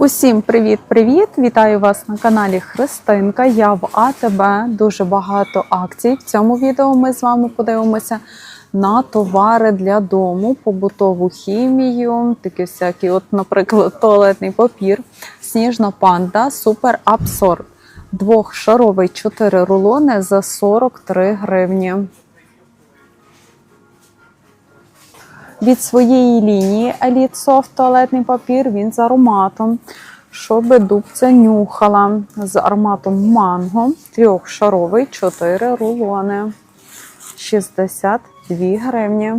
Усім привіт-привіт! Вітаю вас на каналі Христинка. Я в АТБ. Дуже багато акцій. В цьому відео ми з вами подивимося на товари для дому, побутову хімію, такі всякі, от, наприклад, туалетний папір, сніжна панда, супер абсорб. Двохшаровий 4 рулони за 43 гривні. Від своєї лінії Elite Soft туалетний папір, він з ароматом, щоб дубця нюхала. З ароматом манго, трьохшаровий, 4 рулони, 62 гривні.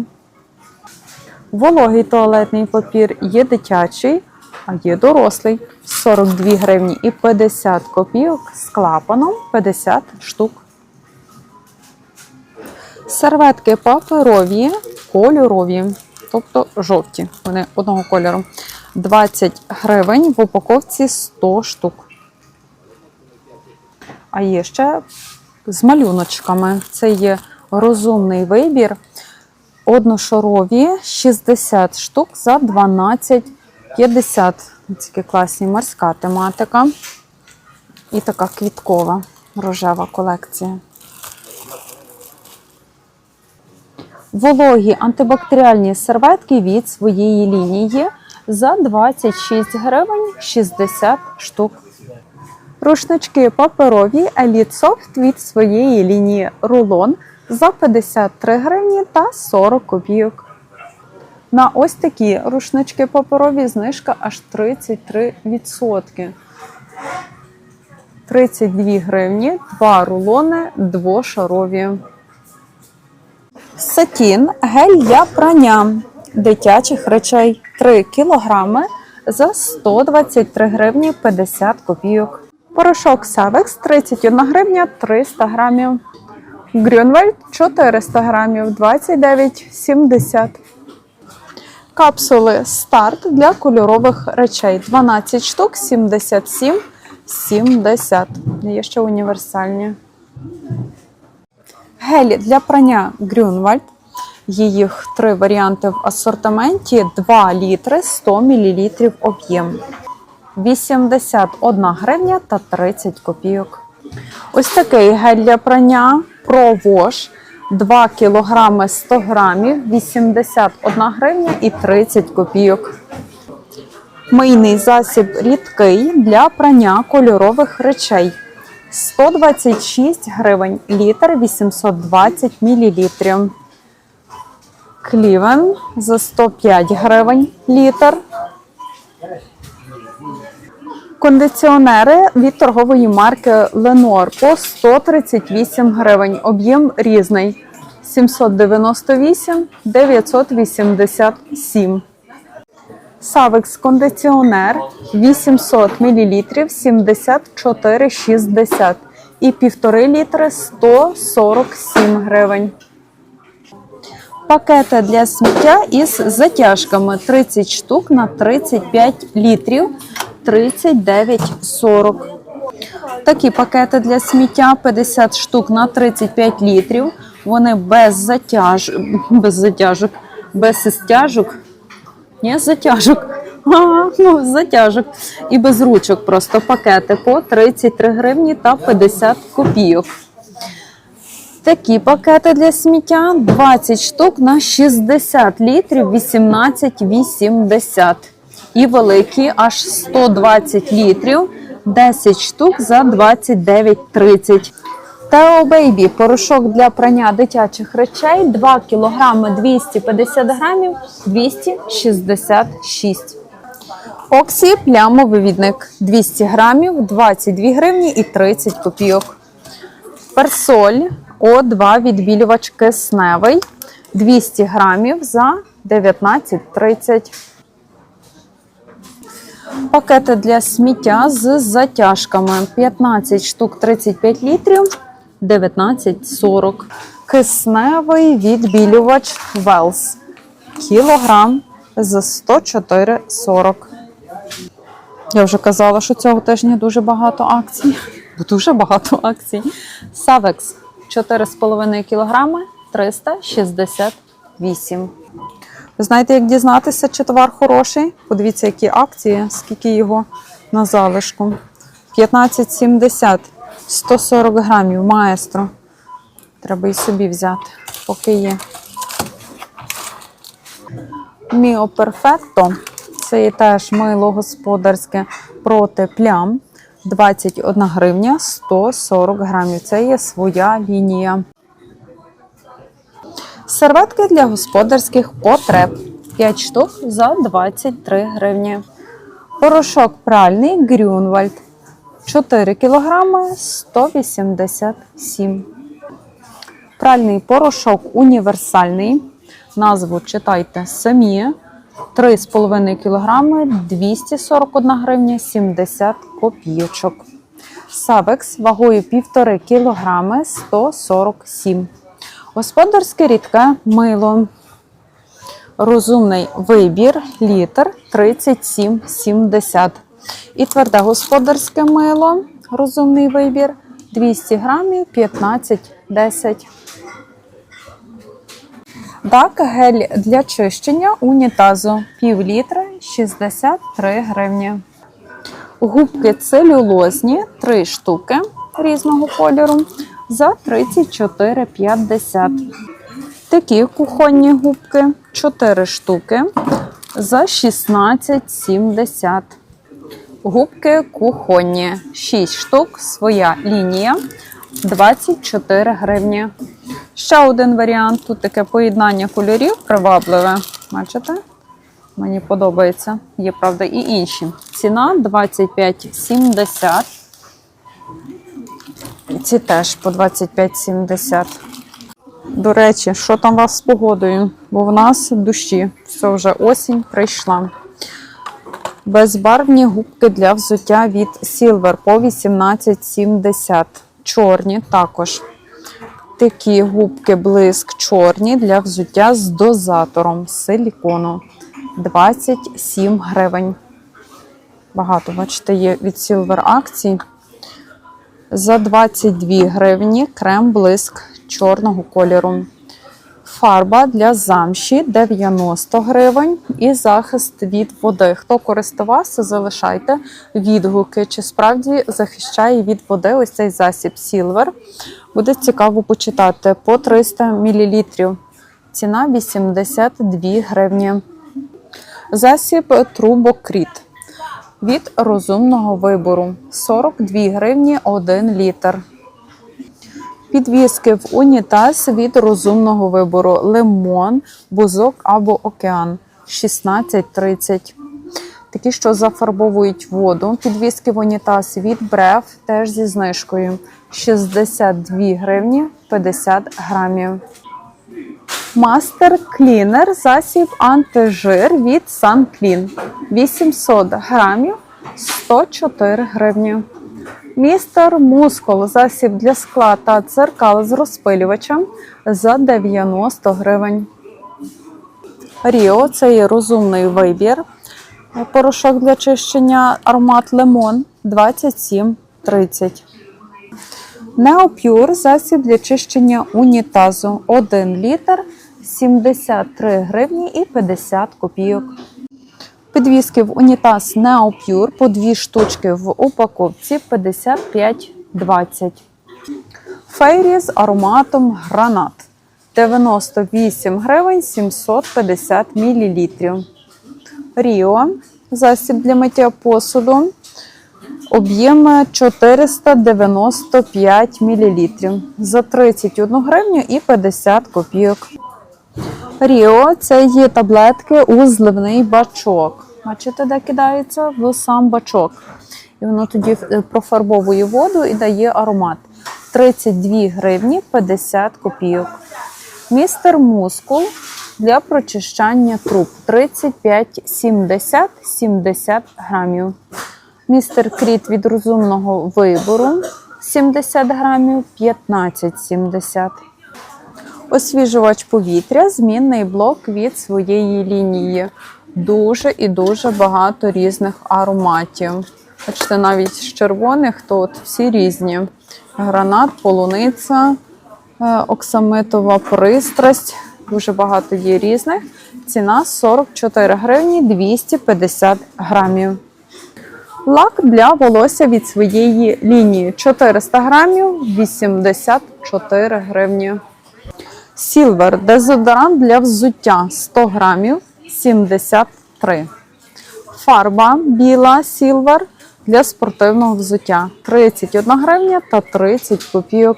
Вологий туалетний папір є дитячий, а є дорослий 42 гривні і 50 копійок з клапаном 50 штук. Серветки паперові, кольорові, тобто жовті. Вони одного кольору. 20 гривень в упаковці 100 штук. А є ще з малюночками. Це є розумний вибір. Одношарові 60 штук за 12,50. Такі класні морська тематика. І така квіткова рожева колекція. Вологі антибактеріальні серветки від своєї лінії за 26 гривень 60 штук. Рушнички паперові Elite Soft від своєї лінії рулон за 53 гривні та 40 копійок. На ось такі рушнички паперові знижка аж 33%. 32 гривні, 2 рулони двошарові. Сатін, гель для прання дитячих речей 3 кг за 123 гривні 50 копійок. Порошок Савекс 31 гривня 300 грамів. Грюнвальд 400 грамів 29,70. Капсули старт для кольорових речей 12 штук 77,70. Є ще універсальні. Гелі для прання Грюнвальд. Їх три варіанти в асортименті: 2 літри 100 мл об'єм. 81 гривня та 30 копійок. Ось такий гель для прання Pro 2 кг 100 грамів, 81 гривня і 30 копійок. Мийний засіб рідкий для прання кольорових речей. 126 гривень літр 820 мл. Клівен за 105 гривень літр. Кондиціонери від торгової марки Lenor по 138 гривень. Об'єм різний. 798 987. Савекс кондиціонер 800 мл 74,60 і 1,5 літри 147 гривень. Пакети для сміття із затяжками 30 штук на 35 літрів 39,40. Такі пакети для сміття 50 штук на 35 літрів. Вони без затяж... без затяжок, без стяжок. Ні, з затяжок. Ага, ну, з затяжок. І без ручок просто пакети по 33 гривні та 50 копійок. Такі пакети для сміття 20 штук на 60 літрів 18,80. І великі аж 120 літрів 10 штук за 29,30. Тео Бейбі порошок для прання дитячих речей 2 кг 250 грамів 266. Оксі плямовивідник 200 грамів 22 гривні і 30 копійок. Персоль О2 відбілювач кисневий 200 грамів за 19,30. Пакети для сміття з затяжками 15 штук 35 літрів 19,40. Кисневий відбілювач Велс. Кілограм за 104,40. Я вже казала, що цього тижня дуже багато акцій. Дуже багато акцій. Савекс 4,5 кг 368. Ви знаєте, як дізнатися, чи товар хороший? Подивіться, які акції, скільки його на залишку. 15,70, 140 грамів, маестро. Треба і собі взяти, поки є. Міо Перфетто. Це є теж мило господарське проти плям. 21 гривня 140 грамів. Це є своя лінія. Серветки для господарських потреб. 5 штук за 23 гривні. Порошок пральний Грюнвальд. 4 кг 187. Пральний порошок універсальний. Назву читайте самі. 3,5 кг 241 гривня 70 копійочок. Савекс вагою 1,5 кг 147. Господарське рідке мило. Розумний вибір літр 37,70. І тверде господарське мило. Розумний вибір 200 грамів 15,10. Так, гель для чищення унітазу пів літра 63 гривні. Губки целюлозні 3 штуки різного кольору за 34,50. Такі кухонні губки 4 штуки за 16,70. Губки кухонні 6 штук, своя лінія 24 гривні. Ще один варіант. Тут таке поєднання кольорів привабливе. Бачите? Мені подобається. Є, правда, і інші. Ціна 25,70. Ці теж по 25,70. До речі, що там у вас з погодою? Бо в нас дощі. Все вже осінь прийшла. Безбарвні губки для взуття від Silver по 18,70. Чорні також. Такі губки блиск чорні для взуття з дозатором силікону. 27 гривень. Багато, бачите, є від Silver акцій. За 22 гривні крем блиск чорного кольору. Фарба для замші 90 гривень і захист від води. Хто користувався, залишайте відгуки, чи справді захищає від води ось цей засіб Silver. Буде цікаво почитати по 300 мл. Ціна 82 гривні. Засіб трубокріт від розумного вибору 42 гривні 1 літр. Підвіски в унітаз від розумного вибору лимон, бузок або океан 16,30. Такі, що зафарбовують воду. Підвіски в унітаз від брев теж зі знижкою 62 гривні 50 грамів. Мастер Клінер засіб антижир від SunClean 800 грамів 104 гривні. Містер Мускул засіб для скла та дзеркал з розпилювачем за 90 гривень. Ріо це є розумний вибір. Порошок для чищення аромат лимон 27,30. Неопюр засіб для чищення унітазу 1 літр 73 гривні і 50 копійок. Підвіски в унітаз Neopure по дві штучки в упаковці 55,20. Фейрі з ароматом гранат 98 гривень 750 мл. Ріо засіб для миття посуду. Об'єм 495 мл за 31 гривню і 50 копійок. Ріо це є таблетки у зливний бачок. Бачите, де кидається в сам бачок. І воно тоді е, профарбовує воду і дає аромат. 32 гривні 50 копійок. Містер Мускул для прочищання труб 35,70 70 грамів. Містер Кріт від розумного вибору 70 грамів 15,70. Освіжувач повітря, змінний блок від своєї лінії. Дуже і дуже багато різних ароматів. Бачите, навіть з червоних тут всі різні: гранат, полуниця, е, оксамитова пристрасть, Дуже багато є різних. Ціна 44 гривні 250 грамів. Лак для волосся від своєї лінії 400 грамів 84 гривні. Сілвер дезодорант для взуття 100 грамів 73. Фарба біла сілвер для спортивного взуття 31 гривня та 30 копійок.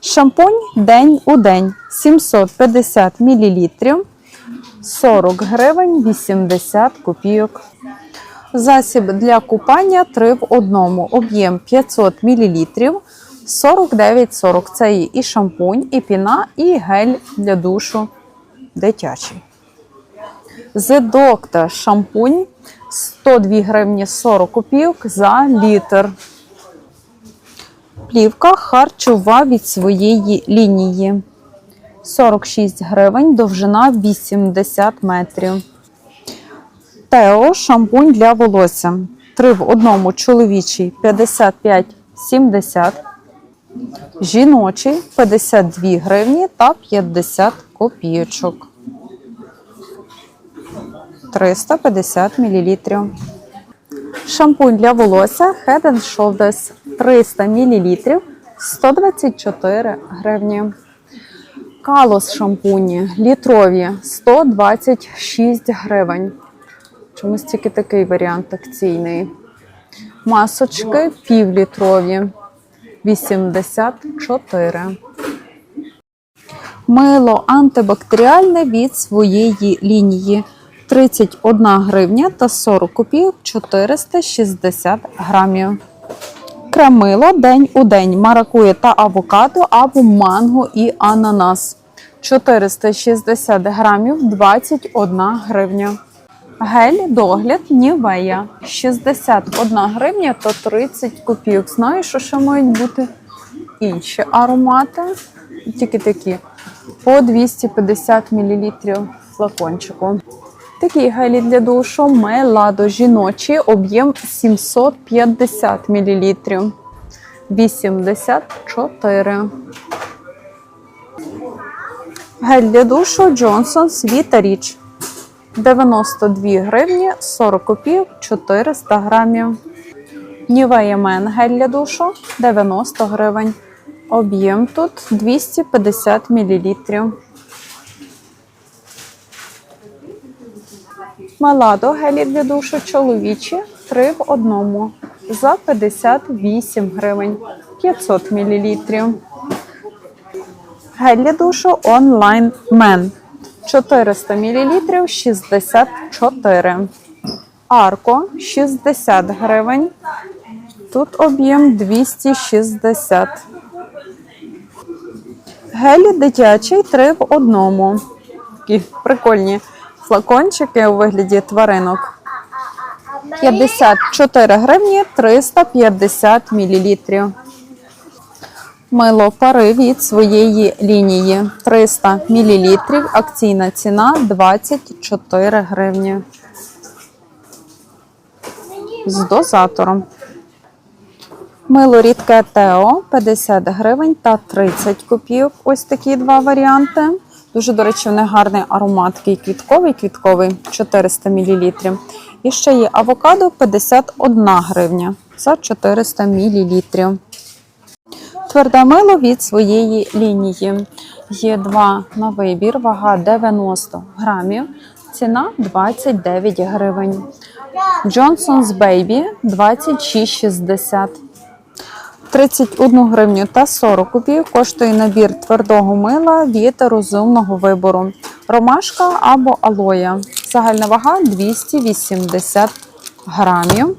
Шампунь день у день 750 мл 40 гривень 80 копійок. Засіб для купання 3 в одному. Об'єм 500 мл 49,40. Це і шампунь, і піна, і гель для душу дитячий. Doctor шампунь 102 гривні 40 копійок за літр. Плівка харчова від своєї лінії. 46 гривень, довжина 80 метрів. Тео шампунь для волосся. Три в одному чоловічий 55,70. Жіночий 52 гривні та 50 копійочок. 350 мл. Шампунь для волосся Head and Shoulders 300 мл 124 гривні. Калос шампуні літрові 126 гривень. Чомусь тільки такий варіант акційний. Масочки півлітрові 84. Мило антибактеріальне від своєї лінії 31 гривня та 40 копійок 460 грамів. Кремило день у день маракує та авокадо або манго і ананас. 460 грамів 21 гривня. Гель догляд Нівея 61 гривня та 30 копійок. Знаю, що ще мають бути інші аромати. Тільки такі. По 250 мл флакончику. Такі гелі для душу Меладо жіночі, об'єм 750 мл. 84. Гель для душу Johnson Світа Річ. 92 гривні 40 копійок 400 грамів. Нівея Мен гель для душу 90 гривень. Об'єм тут 250 мл. Маладо гелі для душу чоловічі 3 в одному за 58 гривень 500 мл. Гель для душу онлайн мен 400 мл 64. Арко 60 гривень. Тут об'єм 260. Гелі дитячий 3 в одному. Такі прикольні флакончики у вигляді тваринок. 54 гривні 350 мл. Мило пари від своєї лінії 300 мл. Акційна ціна 24 гривні. З дозатором. Мило рідке Тео 50 гривень та 30 копійок. Ось такі два варіанти. Дуже, до речі, в них гарний аромат, такий квітковий, квітковий 400 мл. І ще є авокадо 51 гривня за 400 мл. Тверде мило від своєї лінії. Є два на вибір, вага 90 грамів, ціна 29 гривень. Johnson's Baby 26,60. 31 гривню та 40 копійок коштує набір твердого мила від розумного вибору. Ромашка або алоя. Загальна вага 280 грамів.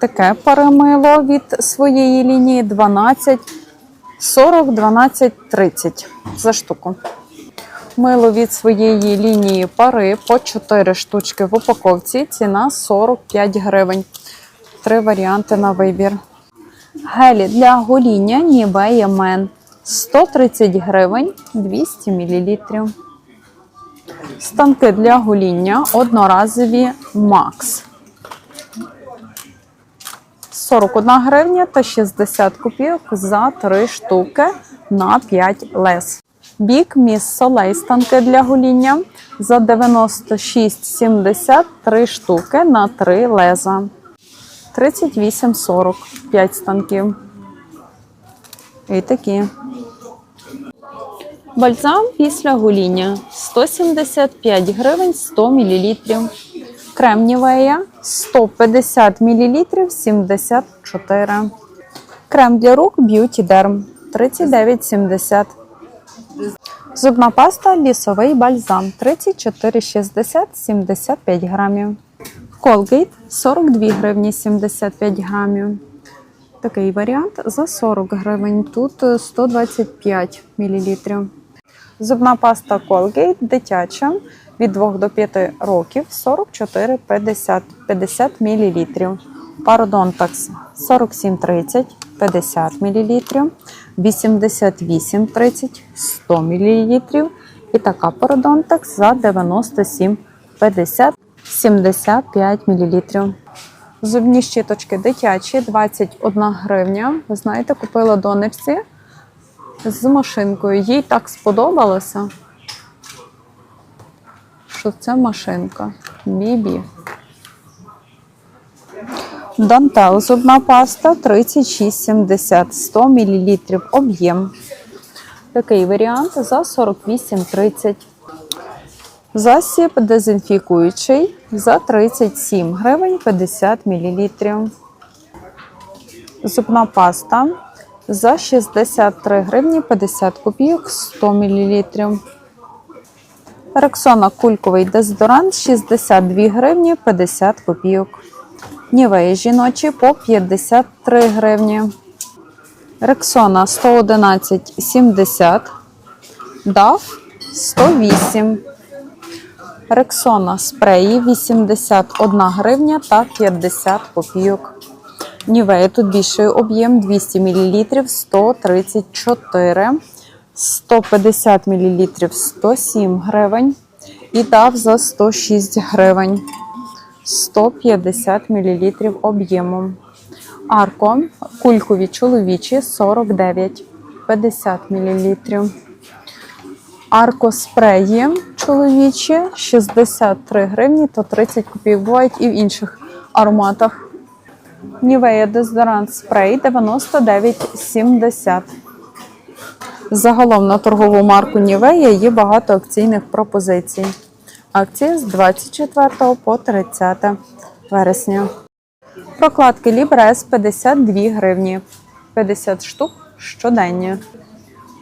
Таке перемило від своєї лінії 12 40, 12, 30 за штуку. Мило від своєї лінії пари по 4 штучки в упаковці. Ціна 45 гривень. Три варіанти на вибір. Гелі для гоління Nivea Men 130 гривень 200 мл. Станки для гоління одноразові Max 41 гривня та 60 копійок за 3 штуки на 5 лес. Бік міс солей станки для гоління за 96,70 3 штуки на 3 леза. 38,40 5 станків. І такі. Бальзам після гоління 175 гривень 100 мл. Крем Нівея 150 мл 74. Крем для рук Beauty Derm 39,70. Зубна паста лісовий бальзам 34,60 75 грамів. Colgate 42 гривні 75 грамів. Такий варіант за 40 гривень. Тут е, 125 мл. Зубна паста Colgate дитяча від 2 до 5 років 44,50 50 мл. Пародонтакс 47,30 50 мл. 88,30 100 мл. І така пародонтакс за 97,50 75 мл. Зубні щіточки дитячі 21 гривня. Ви знаєте, купила донечці з машинкою. Їй так сподобалося, що це машинка. Бібі. Дантел зубна паста 36,70 100 мл об'єм. Такий варіант за 48,30. Засіб дезінфікуючий за 37 гривень 50 мл. Зубна паста за 63 гривні 50 копійок 100 мл. Рексона кульковий дезодорант 62 гривні 50 копійок. Нівеї жіночі по 53 гривні. Рексона 111,70. Дав 108. Рексона спреї 81 гривня та 50 копійок. Нівея тут більший об'єм 200 мл 134, 150 мл 107 гривень і дав за 106 гривень 150 мл об'ємом. Арко кулькові чоловічі 49 50 мл. Арко спреї чоловічі 63 гривні та 30 копійок. Бувають і в інших ароматах. Нівея дезодорант спрей 99,70. Загалом на торгову марку Нівея є багато акційних пропозицій. Акція з 24 по 30 вересня. Прокладки Лібрес 52 гривні. 50 штук щодення.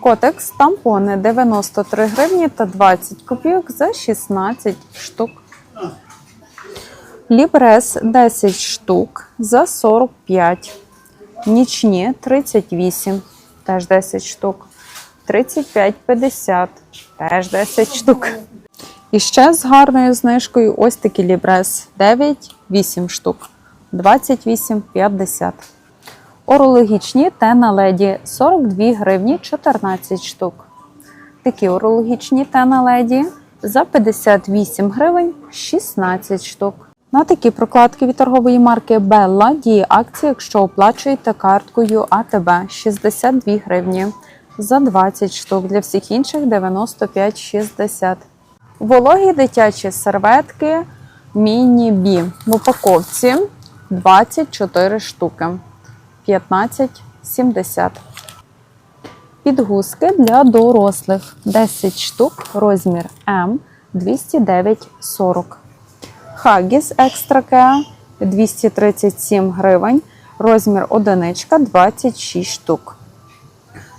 Котекс тампони 93 гривні та 20 копійок за 16 штук. Лібрес 10 штук за 45. Нічні 38, теж 10 штук. 35,50, теж 10 штук. І ще з гарною знижкою ось такі лібрес 9, 8 штук. 28,50. Орологічні тена леді 42 гривні 14 штук. Такі орологічні тена леді за 58 гривень 16 штук. На такі прокладки від торгової марки Bella діє акція, якщо оплачуєте карткою АТБ 62 гривні за 20 штук. Для всіх інших 95,60. Вологі дитячі серветки міні-бі в упаковці 24 штуки. 15,70. Підгузки для дорослих 10 штук, розмір М 209,40. Хагіс Екстра Кеа 237 гривень, розмір одиничка 26 штук.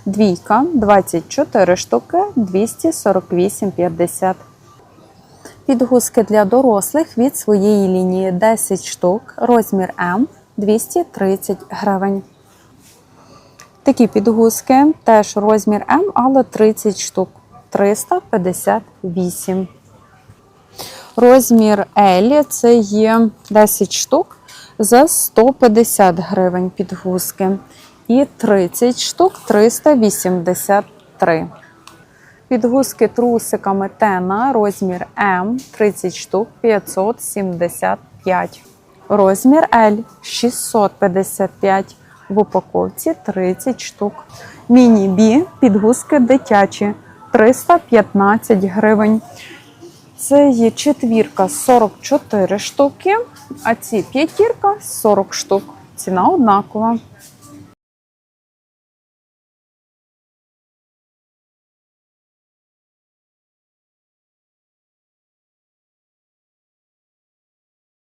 Двійка 24 штуки 248,50. Підгузки для дорослих від своєї лінії 10 штук, розмір М 230 гривень. Такі підгузки теж розмір М, але 30 штук 358. Розмір L це є 10 штук за 150 гривень підгузки. І 30 штук 383. Підгузки трусиками Тена, розмір М 30 штук 575. Розмір L 655. В упаковці 30 штук. Міні-бі підгузки дитячі 315 гривень. Це є четвірка 44 штуки, а ці п'ятірка 40 штук. Ціна однакова.